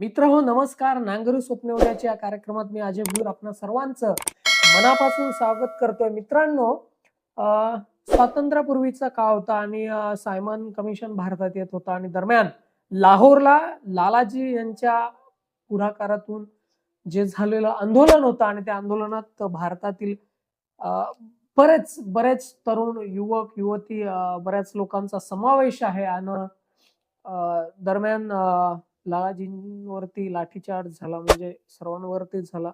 मित्र हो नमस्कार. नांगरू स्वप्नवड्याच्या या कार्यक्रमात मी अजय भूर आपणा सर्वांचं मनापासून स्वागत करतोय. मित्रांनो स्वातंत्र्यापूर्वीचा काळ होता आणि सायमन कमिशन भारतात येत होता आणि दरम्यान लाहोरला लालाजी यांच्या पुढाकारातून जे झालेलं आंदोलन होतं आणि त्या आंदोलनात भारतातील बरेच बरेच तरुण युवक युवती बऱ्याच लोकांचा समावेश आहे. आणि दरम्यान लालाजींवरती लाठीचार्ज झाला म्हणजे सर्वांवरती झाला.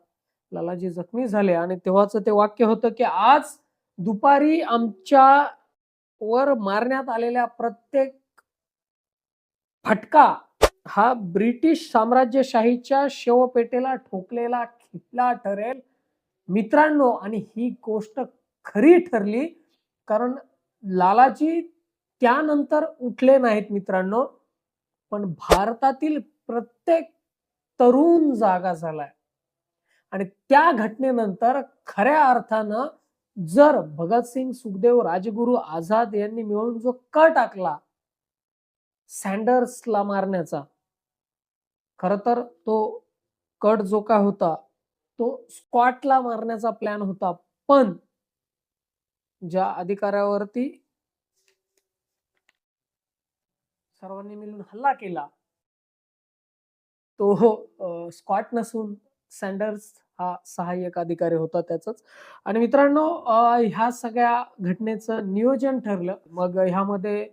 लालाजी जखमी झाले आणि तेव्हाच ते वाक्य होतं की आज दुपारी आमच्या वर मारण्यात आलेल्या प्रत्येक फटका हा ब्रिटिश साम्राज्यशाहीच्या शेवपेटेला ठोकलेला खिपला ठरेल. मित्रांनो आणि ही गोष्ट खरी ठरली कारण लालाजी त्यानंतर उठले नाहीत मित्रांनो. पण भारतातील प्रत्येक तरुण जागा झालाय. आणि त्या घटनेनंतर खऱ्या अर्थानं जर भगतसिंग सुखदेव राजगुरू आझाद यांनी मिळून जो क टाकला सँडर्सला मारण्याचा खर तर तो कट जो का होता तो स्कॉटला मारण्याचा प्लॅन होता. पण ज्या अधिकाऱ्यावरती सर्वांनी मिळून हल्ला केला तो हो स्कॉट नसून सँडर्स हा सहाय्यक अधिकारी होता त्याच आणि मित्रांनो ह्या सगळ्या घटनेचं नियोजन ठरलं. मग ह्यामध्ये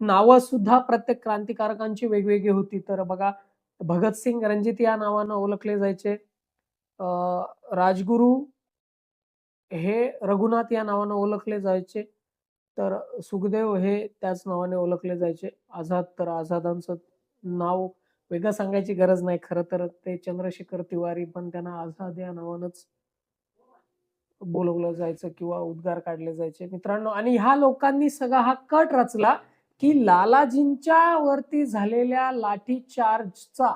नावं सुद्धा प्रत्येक क्रांतिकारकांची वेगवेगळी होती. तर बघा भगतसिंग रणजित या नावानं ओळखले जायचे. अं, राजगुरू हे रघुनाथ या नावानं ओळखले जायचे. तर सुखदेव हे त्याच नावाने ओळखले जायचे. आझाद तर आझादांचं नाव वेगळं सांगायची गरज नाही. खरं तर ते चंद्रशेखर तिवारी पण त्यांना आझाद या नावानंच बोलवलं जायचं किंवा उद्गार काढले जायचे. मित्रांनो आणि ह्या लोकांनी सगळा हा कट रचला की लालाजींच्या वरती झालेल्या लाठी चार्जचा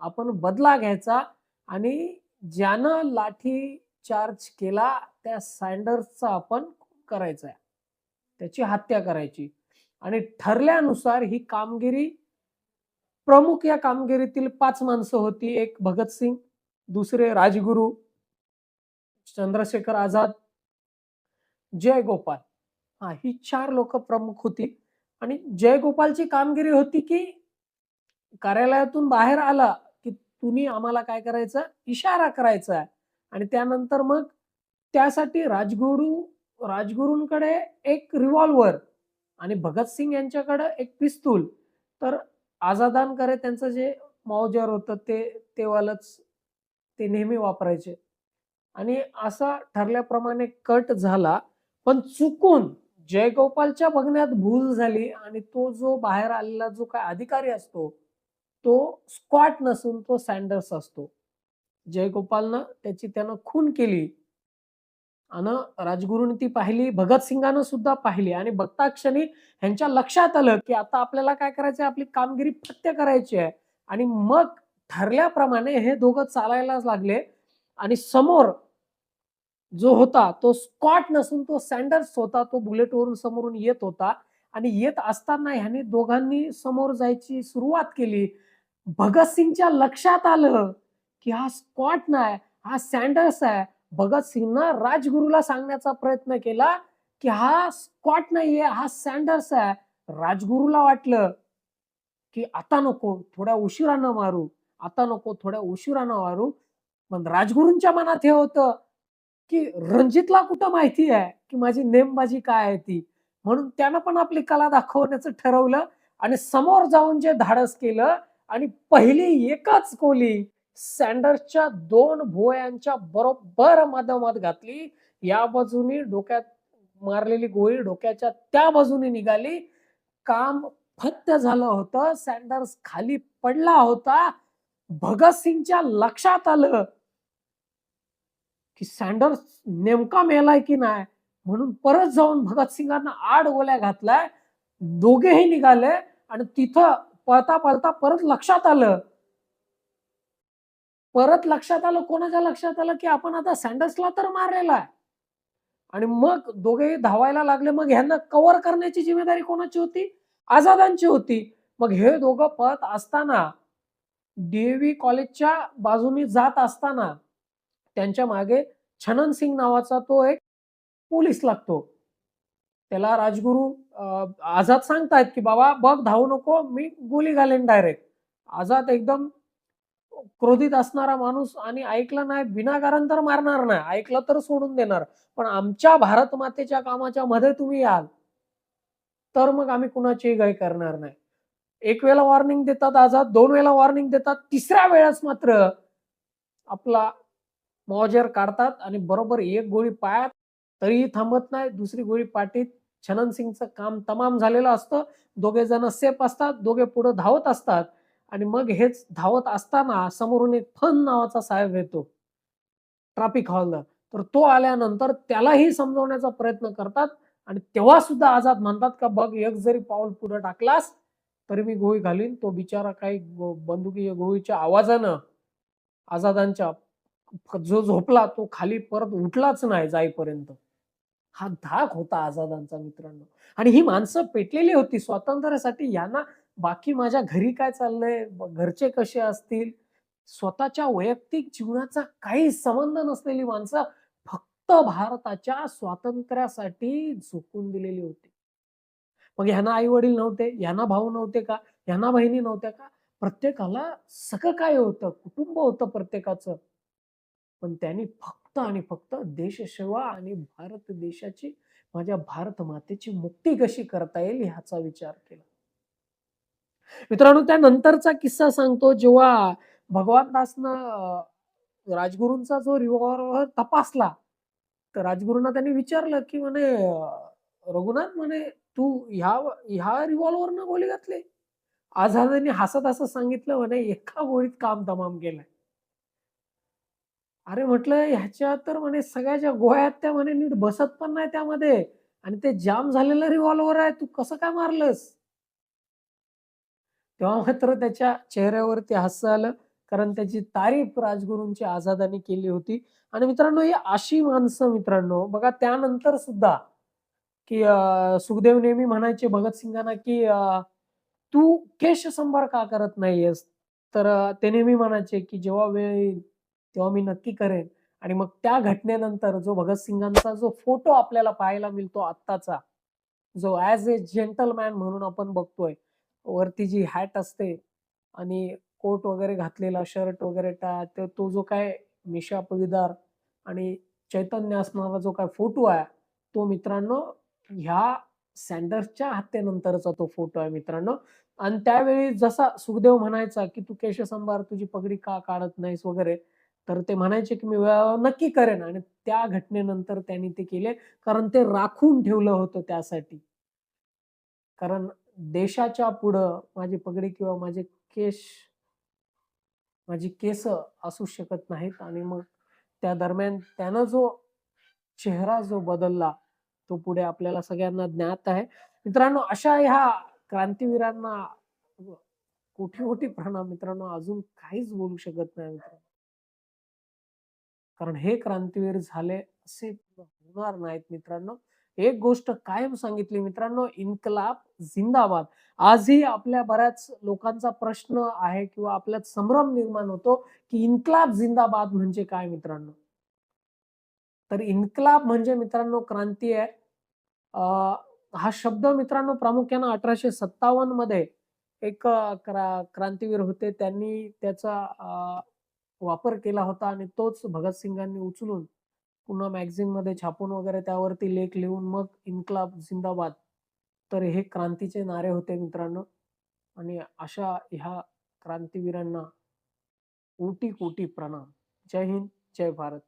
आपण बदला घ्यायचा आणि ज्यानं लाठी चार्ज केला त्या सँडर्सचा आपण करायचा आहे. त्याची हत्या करायची. आणि ठरल्यानुसार ही कामगिरी प्रमुख या कामगिरीतील पाच माणसं होती. एक भगतसिंग दुसरे राजगुरू चंद्रशेखर आझाद जयगोपाल हा ही चार लोक प्रमुख होती. आणि जयगोपालची कामगिरी होती की कार्यालयातून बाहेर आला की तुम्ही आम्हाला काय करायचं? इशारा करायचा. आहे आणि त्यानंतर मग त्यासाठी राजगुरू राजगुरूंकडे एक रिव्हॉल्वर आणि भगतसिंग यांच्याकडे एक पिस्तूल तर आझादांकडे त्यांचं जे मावजार होतं ते तेवालच ते नेहमी वापरायचे. आणि असा ठरल्याप्रमाणे कट झाला पण चुकून जयगोपालच्या बघण्यात भूल झाली आणि तो जो बाहेर आलेला जो काय अधिकारी असतो तो स्कॉट नसून तो सँडर्स असतो. जयगोपालनं त्याची त्यानं खून केली. आणि राजगुरूंनी ती पाहिली भगतसिंगानं सुद्धा पाहिली. आणि बघता क्षणी ह्यांच्या लक्षात आलं की आता आपल्याला काय करायचं आपली कामगिरी पत्य करायची आहे. आणि मग ठरल्याप्रमाणे हे दोघं चालायला लागले. आणि समोर जो होता तो स्कॉट नसून तो सँडर्स होता तो बुलेटवरून समोरून येत होता. आणि येत असताना ह्याने दोघांनी समोर जायची सुरुवात केली. भगतसिंगच्या लक्षात आलं की हा स्कॉट नाही हा सँडर्स आहे. भगतसिंगनं राजगुरूला सांगण्याचा प्रयत्न केला की हा स्कॉट नाहीये हा सँडर्स आहे. राजगुरूला वाटलं की आता नको थोड्या उशिरानं मारू आता नको थोड्या उशिरानं मारू. पण राजगुरूंच्या मनात हे होतं की रणजितला कुठं माहिती आहे की माझी नेमबाजी काय आहे ती? म्हणून त्यानं पण आपली कला दाखवण्याचं ठरवलं आणि समोर जाऊन जे धाडस केलं आणि पहिली एकच कोली सँडर्सच्या दोन भुवयांच्या बरोबर मधोमध घातली. या बाजूनी डोक्यात मारलेली गोळी डोक्याच्या त्या बाजूने निघाली. काम फत्त झालं होतं. सँडर्स खाली पडला होता. भगतसिंगच्या लक्षात आलं की सँडर्स नेमका मेलाय की नाही? म्हणून परत जाऊन भगतसिंगांना आड गोल्या घातलाय. दोघेही निघाले आणि तिथं पळता पळता परत लक्षात आलं. परत लक्षात आलं कोणाच्या लक्षात आलं की आपण आता सँडर्सला तर मारलेला आहे. आणि मग दोघेही धावायला लागले मग ह्यांना कव्हर करण्याची जिम्मेदारी कोणाची होती? आझादांची होती. मग हे दोघं पळत असताना डीएव्ही कॉलेजच्या बाजूने जात असताना त्यांच्या मागे छनन सिंग नावाचा तो एक पोलीस लागतो. त्याला राजगुरू आझाद सांगतायत की बाबा बघ धावू नको मी गोली घालेन डायरेक्ट आझाद एकदम क्रोधित असणारा माणूस आणि ऐकलं नाही विनाकारण तर मारणार नाही. ऐकलं तर सोडून देणार. पण आमच्या भारत मातेच्या कामाच्या मध्ये तुम्ही याल तर मग आम्ही कुणाचीही गाय करणार नाही. एक वेळा वॉर्निंग देतात आझाद दोन वेळा वॉर्निंग देतात. तिसऱ्या वेळेस मात्र आपला मॉजर काढतात आणि बरोबर एक गोळी पायात तरीही थांबत नाही. दुसरी गोळी पाठीत छनन सिंगचं काम तमाम झालेलं असतं. दोघे जण सेफ असतात दोघे पुढे धावत असतात. आणि मग हेच धावत असताना समोरून एक फन नावाचा साहेब येतो. ट्रॅफिक हॉलला तर तो आल्यानंतर त्यालाही समजवण्याचा प्रयत्न करतात आणि तेव्हा सुद्धा आझाद म्हणतात का बघ एक जरी पाऊल पुढे टाकलास तरी मी गोळी घालीन. तो बिचारा काही बंदुकीय बंदुकी गोळीच्या आवाजानं आझादांच्या जो झोपला तो खाली परत उठलाच नाही जाईपर्यंत. हा धाक होता आझादांचा मित्रांनो. आणि ही माणसं पेटलेली होती स्वातंत्र्यासाठी यांना बाकी माझ्या घरी काय चाललंय? घरचे कसे असतील? स्वतःच्या वैयक्तिक जीवनाचा काही संबंध नसलेली माणसं फक्त भारताच्या स्वातंत्र्यासाठी झोकून दिलेली होती. मग ह्यांना आई वडील नव्हते ह्यांना भाऊ नव्हते का? ह्यांना बहिणी नव्हत्या का? प्रत्येकाला सगळं काय होतं? कुटुंब होतं प्रत्येकाचं. पण त्यांनी फक्त आणि फक्त देशसेवा आणि भारत देशाची माझ्या भारत मातेची मुक्ती कशी करता येईल ह्याचा विचार केला. मित्रांनो त्यानंतरचा किस्सा सांगतो जेव्हा भगवान दासनं राजगुरूंचा जो रिव्हॉल्वर तपासला तर राजगुरूंना त्यांनी विचारलं की म्हणे रघुनाथ म्हणे तू ह्या ह्या रिव्हॉल्वरनं गोळी घातली? आझादांनी हसत असं सांगितलं म्हणे एका गोळीत काम तमाम केलंय. अरे म्हटलं ह्याच्या तर म्हणे सगळ्या ज्या त्या म्हणे नीट बसत पण नाही त्यामध्ये. आणि ते जाम झालेलं रिव्हॉल्वर आहे तू कसं काय मारलंस? तेव्हा मात्र त्याच्या चेहऱ्यावरती हास्य आलं. कारण त्याची तारीफ राजगुरूंची आझादांनी केली होती. आणि मित्रांनो ही अशी माणसं मित्रांनो बघा त्यानंतर सुद्धा की सुखदेव नेहमी म्हणायचे भगतसिंगांना की तू केश संभार का करत नाहीयेस? तर ते नेहमी म्हणायचे की जेव्हा वेळ येईल तेव्हा मी नक्की करेन. आणि मग त्या घटनेनंतर जो भगतसिंगांचा जो फोटो आपल्याला पाहायला मिळतो आत्ताचा जो ॲज ए जेंटलमॅन म्हणून आपण बघतोय वरती जी हॅट असते आणि कोट वगैरे घातलेला शर्ट वगैरे टा तर तो जो काय मिशा पविदार आणि चैतन्य असणारा जो काय फोटो आहे तो मित्रांनो ह्या सँडर्सच्या हत्येनंतरचा तो फोटो आहे मित्रांनो. आणि त्यावेळी जसा सुखदेव म्हणायचा की तू केशसंभार तुझी पगडी का काढत नाहीस? वगैरे तर ते म्हणायचे की मी नक्की करेन. आणि त्या घटनेनंतर त्यांनी ते केले कारण ते राखून ठेवलं होतं त्यासाठी. कारण देशाच्या पुढं माझी पगडी किंवा माझे केश माझी केस असू शकत नाहीत आणि मग त्या दरम्यान त्यानं जो चेहरा जो बदलला तो पुढे आपल्याला सगळ्यांना ज्ञात आहे. मित्रांनो अशा ह्या क्रांतीवीरांना कोठी कोठी प्रणाम. मित्रांनो अजून काहीच बोलू शकत नाही मित्रांनो. कारण हे क्रांतीवीर झाले असे होणार नाहीत मित्रांनो. एक गोष्ट कायम सांगितली मित्रांनो इन्कलाब जिंदाबाद. आजही आपल्या बऱ्याच लोकांचा प्रश्न आहे किंवा आपल्यात संभ्रम निर्माण होतो की इन्कलाब जिंदाबाद म्हणजे काय मित्रांनो? तर इन्कलाब म्हणजे मित्रांनो क्रांती आहे. अं, हा शब्द मित्रांनो प्रामुख्यानं अठराशे सत्तावन्नमध्ये एक क्रा- क्रांतीवीर होते. त्यांनी त्याचा अं, वापर केला होता आणि तोच भगतसिंगांनी उचलून पुन्हा मॅगझिनमध्ये छापून वगैरे त्यावरती लेख लिहून मग इन्कलाब जिंदाबाद. तर हे क्रांतीचे नारे होते मित्रांनो. आणि अशा ह्या क्रांतीवीरांना कोटी कोटी प्रणाम. जय हिंद जय भारत.